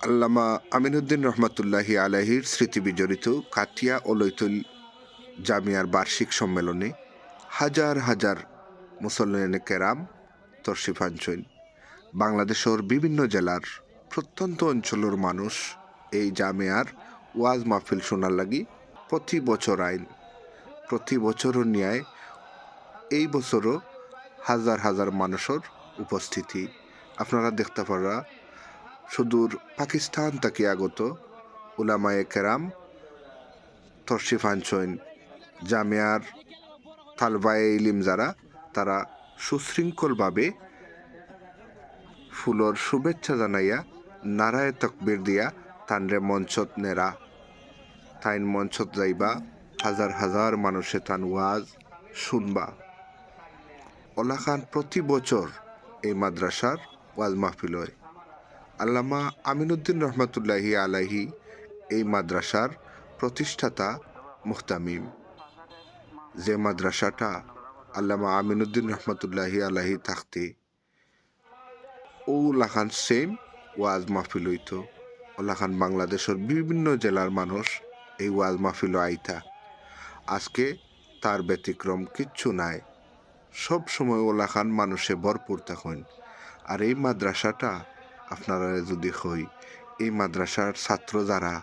আল্লামা আমিনুদ্দিন রহমতুল্লাহি আলাহির স্মৃতি বিজড়িত কাতিয়া ও লৈতুল জামিয়ার বার্ষিক সম্মেলনে হাজার হাজার মুসল্লিন কেরাম তর্শিফাঞ্চইন বাংলাদেশের বিভিন্ন জেলার প্রত্যন্ত অঞ্চলের মানুষ এই জামিয়ার ওয়াজ মাহফিল শোনার লাগি প্রতি বছর আইন, প্রতি বছরও ন্যায় এই বছরও হাজার হাজার মানুষের উপস্থিতি। আপনারা দেখতে পারা সুদূর পাকিস্তান থেকে আগত উলামায়ে কেরাম তর্শিফ জামিয়ার তালবায়ে ইলিম যারা, তারা সুশৃঙ্খলভাবে ফুলর শুভেচ্ছা জানাইয়া নারায় তকবির দিয়া তানরে মঞ্চত নেরা তাইন মঞ্চত যাইবা, হাজার হাজার মানুষে তান ওয়াজ শুনবা। ওলা খান প্রতি বছর এই মাদ্রাসার ওয়াজ মাহফিল হয়। আল্লামা আমিনুদ্দিন রহমতুল্লাহি আলাহি এই মাদ্রাসার প্রতিষ্ঠাতা মুহতামিম। যে মাদ্রাসাটা আল্লামা আমিনুদ্দিন রহমতুল্লাহি আলাহি থাকতে ও লাখান সেম ওয়াজ মাহফিল হইত। ওলাখান বাংলাদেশের বিভিন্ন জেলার মানুষ এই ওয়াজ মাহফিল আইতা। আজকে তার ব্যতিক্রম কিচ্ছু নাই। সব সময় ওলাখান মানুষে ভরপুর থাকুন। আর এই মাদ্রাসাটা আপনারা যদি হই, এই মাদ্রাসার ছাত্র যারা,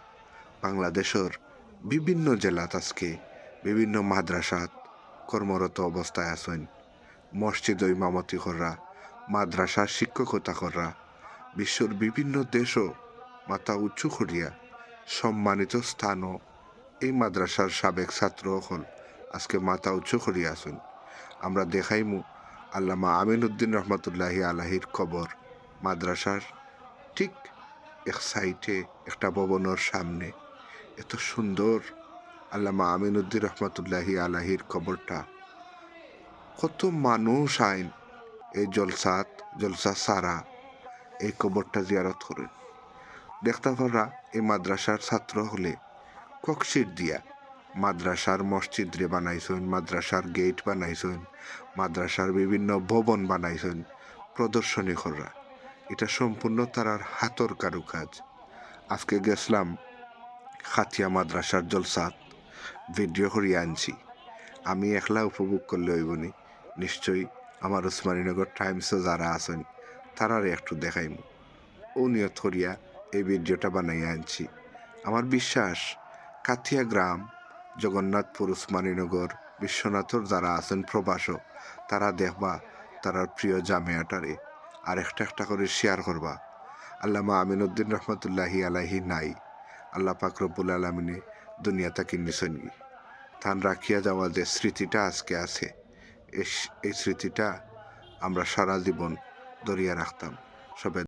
বাংলাদেশের বিভিন্ন জেলাত আজকে বিভিন্ন মাদ্রাসাত কর্মরত অবস্থায় আছেন। মসজিদ ইমামতি করা মাদ্রাসার শিক্ষকতা করা বিশ্বর বিভিন্ন দেশও মাথা উঁচু করিয়া সম্মানিত স্থানও এই মাদ্রাসার সাবেক ছাত্র হল আজকে মাথা উঁচু করিয়া আছেন। আমরা দেখাইমু আল্লামা আমিনুদ্দিন রহমতুল্লাহি আলাহির কবর মাদ্রাসার ঠিক এক সাইটে একটা ভবনের সামনে। এত সুন্দর। আল্লামা আমিনুদ্দিন রহমতুল্লাহি আলাহির কবরটা। কত মানুষ আইন। এই জলসাত, জলসা সারা এই কবরটা জিয়ারত করেন। দেখতে পারা এই মাদ্রাসার ছাত্র হলে ককশিট দিয়া মাদ্রাসার মসজিদ রে বানাইছেন, মাদ্রাসার গেট বানাইছেন, মাদ্রাসার বিভিন্ন ভবন বানাইছেন, প্রদর্শনী করা এটা সম্পূর্ণ তারার হাতর কারুকাজ। আজকে গেছিলাম খাতিয়া মাদ্রাসার জলসাত ভিডিও করিয়া আনছি। আমি একলা উপভোগ করলে হইবনি। নিশ্চয়ই আমার উসমানীনগর টাইমসও যারা আছেন, তারারে একটু দেখাইমু। ও নিয়ত করিয়া এই ভিডিওটা বানাইয়া আনছি। আমার বিশ্বাস কাথিয়া গ্রাম, জগন্নাথপুর, উসমানীনগর, বিশ্বনাথর যারা আছেন প্রবাসও তারা দেখবা তারার প্রিয় জামিয়াটারে আর একটা একটা করে শেয়ার করবা। আল্লামা আমিনুদ্দিন রহমতুল্লাহি আলাহি নাই। আল্লাহ পাক রব্বুল আলমিনে দুনিয়া তাকে নিছনি থান রাখিয়া যাওয়া যে স্মৃতিটা আজকে আছে এই স্মৃতিটা আমরা সারা জীবন দরিয়া রাখতাম। সবাই